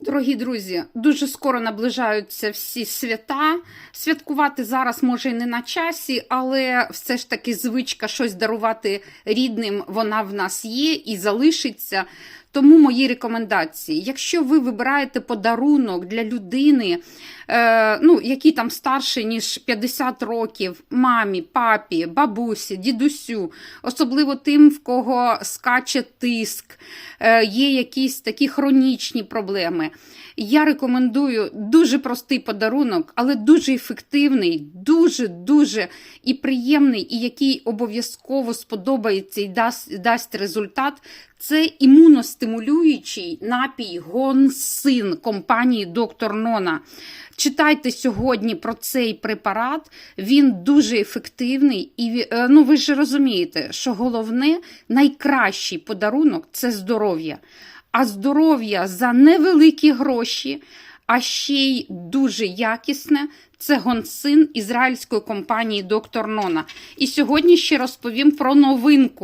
Дорогі друзі, дуже скоро наближаються всі свята. Святкувати зараз може і не на часі, але все ж таки звичка щось дарувати рідним, вона в нас є і залишиться. Тому мої рекомендації: якщо ви вибираєте подарунок для людини, е, ну, який там старший, ніж 50 років, мамі, папі, бабусі, дідусю, особливо тим, в кого скаче тиск, е, є якісь такі хронічні проблеми. Я рекомендую дуже простий подарунок, але дуже ефективний, дуже дуже і приємний, і який обов'язково сподобається і дасть, дасть результат. Це імуностимулюючий напій Гонсин компанії Доктор Нона. Читайте сьогодні про цей препарат. Він дуже ефективний, і е, ну ви ж розумієте, що головне найкращий подарунок це здоров'я. А здоров'я за невеликі гроші, а ще й дуже якісне. Це гонсин ізраїльської компанії Доктор Нона. І сьогодні ще розповім про новинку.